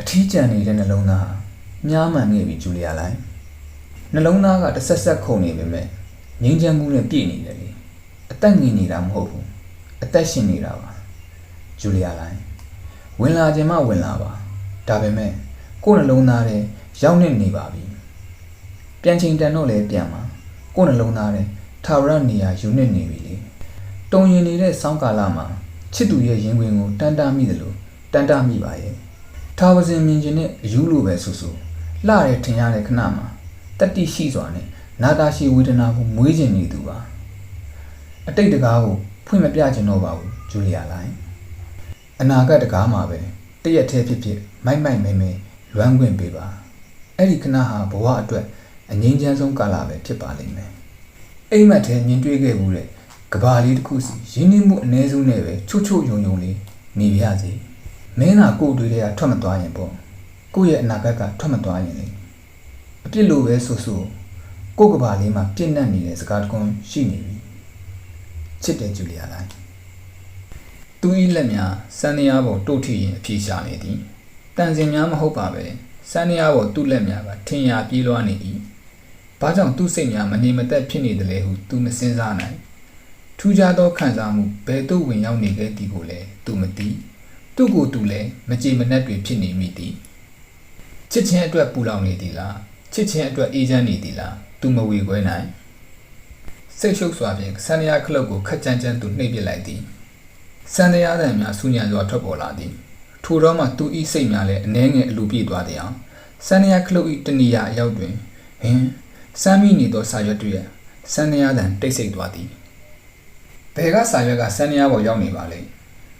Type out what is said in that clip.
အထီးကျန်နေတဲ့နှလုံးသားဟာမြားမှန်နေပြီဂျူလီယာလိုက်နှလုံးသားကတစ်ဆက်ဆက်ခုန်နေပေမဲ့ငြိမ်းချမ်းမှုနဲ့ပြည့်နေတယ်လေအသက်ငြိမ်နေတာမဟုတ်ဘူးအသက်ရှင်နေတာပါဂျူလီယာလိုက်ဝင်လာခြင်းမှဝင်လာပါဒါပေမဲ့ကိုယ်နှလုံးသားထဲရောက်နေနေပါပြီပြန်ချိန်တန်တော့လည်းပြန်ပါကိုယ်နှလုံးသားထဲထာဝရနေရာယူနေနေပြီလေတုံရင်နေတဲ့စောင်းကာလမှာချစ်သူရဲ့ရင်ခွင်ကိုတန်တားမိတယ်လို့တန်တားမိပါရဲ့ ထာဝစဉ်မြင်ခြင်းနဲ့အယူလိုပဲဆူဆူလှရဲထင်ရတဲ့ခဏမှာတတိရှိစွာနဲ့နာတာရှိဝေဒနာကိုမွေးခြင်းနေသူပါအတိတ်တကားကိုဖွင့်မပြခြင်းတော့ပါဘူးဂျူလီယာလိုင်းအနာဂတ်တကားမှာပဲတရက်သေးဖြစ်ဖြစ်မိုက်မိုက်မဲမဲလွမ်းခွင့်ပေးပါအဲ့ဒီခဏဟာဘဝအတွက်အငြိမ်းချမ်းဆုံးကာလပဲဖြစ်ပါလိမ့်မယ်အိမ်မက်ထဲမြင်တွေ့ခဲ့မှုတဲ့ကဘာလေးတစ်ခုစီရင်းနှီးမှုအ ਨੇ ဆုံးနဲ့ပဲချို့ချို့ယုံယုံလေးနေပြရစီ မင်းသာကိုယ်တွေတွေကထွက်မသွားရင်ပေါ့ကိုယ့်ရဲ့အနာဂတ်ကထွက်မသွားရင်လေအပြစ်လိုပဲဆိုဆိုကိုယ့်ကဘာလေးမှာပြည့်နှက်နေတဲ့စကားတကွန်းရှိနေပြီချစ်တယ်ဂျူလီယာလိုက်သူ၏လက်များစန်းနေရပေါ်တို့ထီရင်အပြေရှာနေသည်တန်စင်များမဟုတ်ပါပဲစန်းနေရပေါ်သူ့လက်များကထင်ရပြေးလွှားနေ၏ဘာကြောင့်သူ့စိတ်များမနေမသက်ဖြစ်နေတယ်လဲဟုသူမစင်စားနိုင်ထူးခြားသောခံစားမှုဘယ်သို့ဝင်ရောက်နေခဲ့သည်ကိုလည်းသူမသိ သူ့ကိုယ်သူလည်းမကြေမနက်တွေဖြစ်နေမိသည်ချစ်ချင်းအတွက်ပူလောင်နေသည်လားချစ်ချင်းအတွက်အေးချမ်းနေသည်လားသူမဝေခွဲနိုင်စိတ်ရှုပ်စွာဖြင့်ဆန်ရယာခလုတ်ကိုခက်ကြမ်းကြမ်းသူနှိပ်ပစ်လိုက်သည်ဆန်ရယာတံများဆူညံစွာထွက်ပေါ်လာသည်ထိုတော့မှသူဤစိတ်များလည်းအနှဲငယ်အလူပြည့်သွားသည်အောင်ဆန်ရယာခလုတ်ဤတဏီယာအရောက်တွင်ဟင်စမ်းမိနေသောစာရွက်တွေဆန်ရယာတံတိတ်ဆိတ်သွားသည်ဘယ်ကစာရွက်ကဆန်ရယာပေါ်ရောက်နေပါလဲ